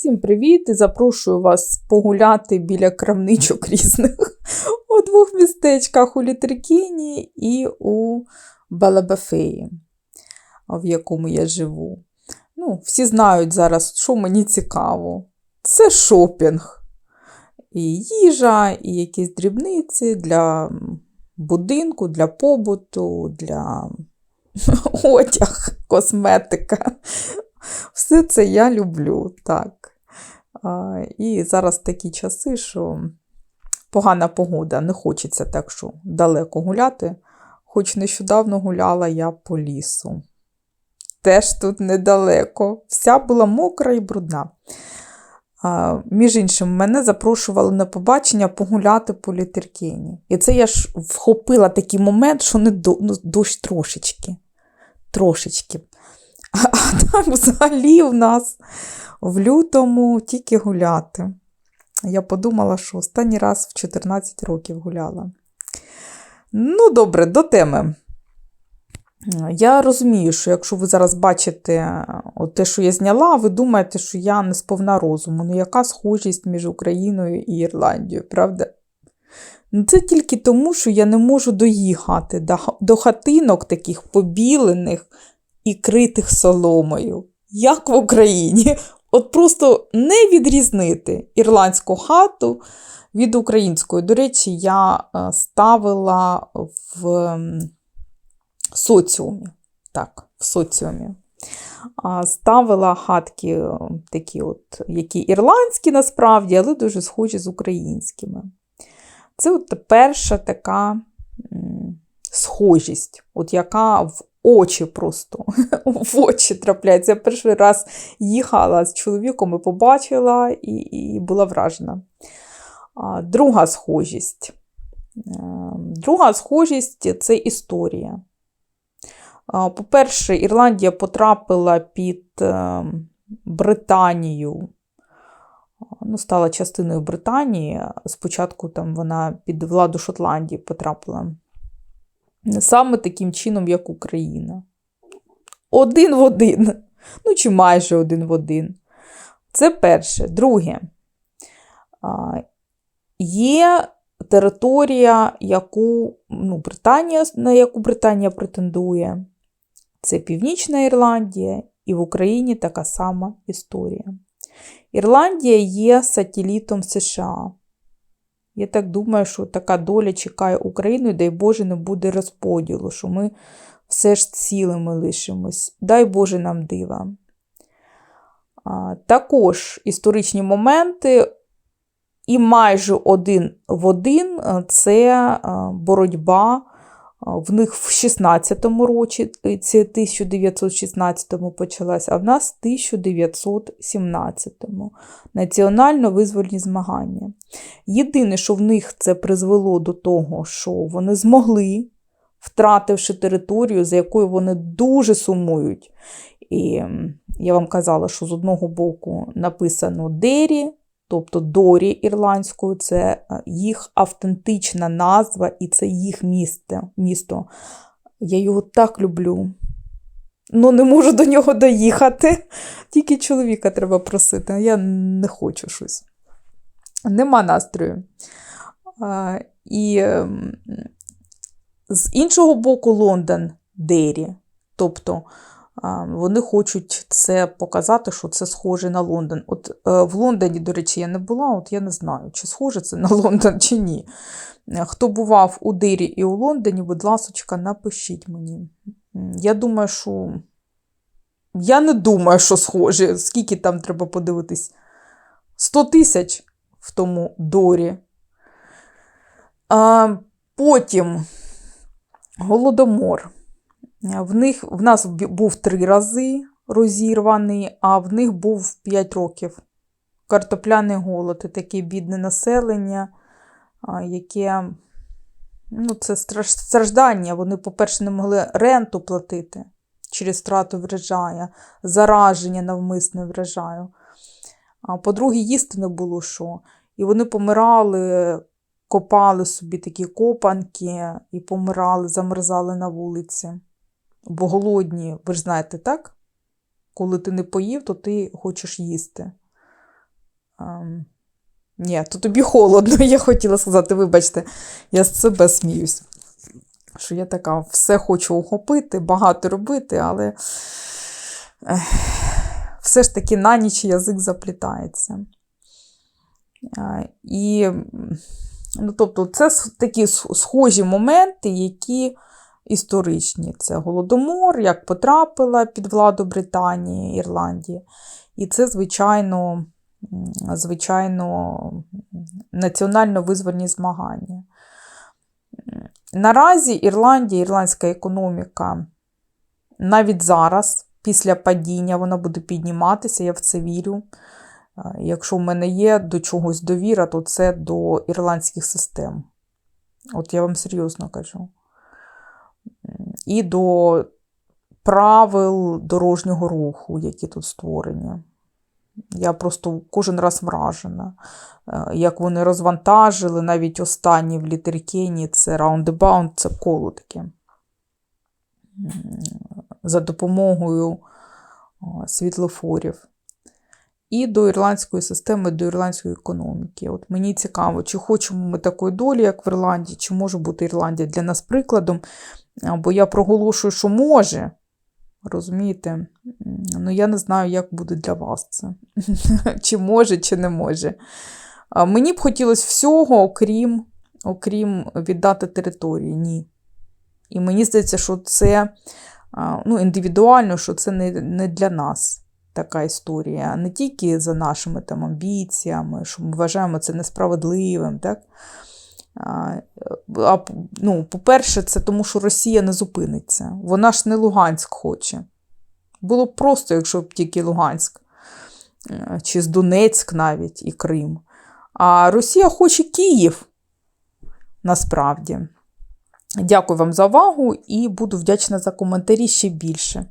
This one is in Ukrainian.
Всім привіт! І запрошую вас погуляти біля крамничок різних у двох містечках у Літеркіні і у Балабафеї, в якому я живу. Ну, всі знають зараз, що мені цікаво. Це шопінг. І їжа, і якісь дрібниці для будинку, для побуту, для одяг, косметика. Все це я люблю, так. І зараз такі часи, що погана погода, не хочеться так, що далеко гуляти. Хоч нещодавно гуляла я по лісу. Теж тут недалеко. Вся була мокра і брудна. А, Між іншим, мене запрошували на побачення погуляти по літеркені. І це я ж вхопила такий момент, що не до, ну, дощ трошечки. Трошечки. А, так взагалі в нас в лютому тільки гуляти. Я подумала, що останній раз в 14 років гуляла. Ну, добре, до теми. Я розумію, що якщо ви зараз бачите от те, що я зняла, ви думаєте, що я не сповна розуму. Ну, яка схожість між Україною і Ірландією, правда? Ну, Це тільки тому, що я не можу доїхати до, до хатинок таких побілених і критих соломою, як в Україні. От просто не відрізнити ірландську хату від української. До речі, я е, ставила в соціумі. Так, в соціумі. Ставила хатки е, такі, от, які ірландські насправді, але дуже схожі з українськими. Це от перша така схожість, от яка в очі просто в очі трапляється. Я перший раз їхала з чоловіком і побачила, і, і була вражена. Друга схожість. Е, друга схожість це історія. По-перше, Ірландія потрапила під е, Британію, ну, стала частиною Британії. Спочатку там вона під владу Шотландії потрапила. Саме таким чином, як Україна. Один в один. Ну, чи майже один в один. Це перше. Друге, є територія, яку ну, Британія, на яку Британія претендує. Це Північна Ірландія, і в Україні така сама історія. Ірландія є сателітом США. Я так думаю, що така доля чекає Україну, і дай Боже, не буде розподілу, що ми все ж цілими лишимось. Дай Боже нам дива. Також історичні моменти, і майже один в один це боротьба в них в 16-му році, це 1916-му почалася, а в нас 1917-му національно-визвольні змагання. Єдине, що в них це призвело до того, що вони змогли, втративши територію, за якою вони дуже сумують. І я вам казала, що з одного боку написано Дері, тобто Дорі ірландською, це е, їх автентична назва і це їх місто. місто. Я його так люблю. Ну, не можу до нього доїхати. Тільки чоловіка треба просити, я не хочу щось. Нема настрою. А, І ем, з іншого боку, Лондон Дері. Тобто вони хочуть це показати, що це схоже на Лондон. От е, В Лондоні, до речі, я не була, от я не знаю, чи схоже це на Лондон, чи ні. Е, хто бував у Дирі і у Лондоні, будь ласка, напишіть мені. Я думаю, що. Я не думаю, що схоже, скільки там треба подивитись. 100 тисяч в тому дорі. А Потім Голодомор. В них, в нас був три рази розірваний, а в них був 5 років. Картопляний голод таке бідне населення, яке ну, це страждання. Вони, по-перше, не могли ренту платити через втрату врожаю, зараження навмисне врожаю. А по-друге, їсти не було що. І вони помирали, копали собі такі копанки і помирали, замерзали на вулиці бо голодні, ви ж знаєте, так? Коли ти не поїв, то ти хочеш їсти. Ем, ні, то тобі холодно, я хотіла сказати, вибачте, я з себе сміюсь. Що я така все хочу охопити, багато робити, але ех, все ж таки на ніч язик заплітається. А, І, ну, тобто, це такі схожі моменти, які історичні. Це Голодомор, як потрапила під владу Британії, Ірландії. І це, звичайно, звичайно, національно-визвольні змагання. Наразі Ірландія, ірландська економіка навіть зараз, після падіння, вона буде підніматися, я в це вірю. Е, Якщо в мене є до чогось довіра, то це до ірландських систем. От я вам серйозно кажу. І до правил дорожнього руху, які тут створені. Я просто кожен раз вражена, Е, як вони розвантажили, навіть останні в Літеркені це roundabout, це коло таке. За допомогою світлофорів. І до ірландської системи, до ірландської економіки. От мені цікаво, чи хочемо ми такої долі, як в Ірландії, чи може бути Ірландія для нас прикладом. Бо я проголошую, що може. Розумієте? Ну, я не знаю, як буде для вас це. чи може, чи не може. Мені б хотілося всього, окрім, окрім віддати території. Ні. І мені здається, що це ну, індивідуально, що це не, не для нас така історія. Не тільки за нашими там амбіціями, що ми вважаємо це несправедливим. Так? А, ну, по-перше, це тому, що Росія не зупиниться. Вона ж не Луганськ хоче. Було б просто, якщо б тільки Луганськ, е, чи з Донецьк навіть і Крим. А Росія хоче Київ насправді. Дякую вам за увагу і буду вдячна за коментарі ще більше.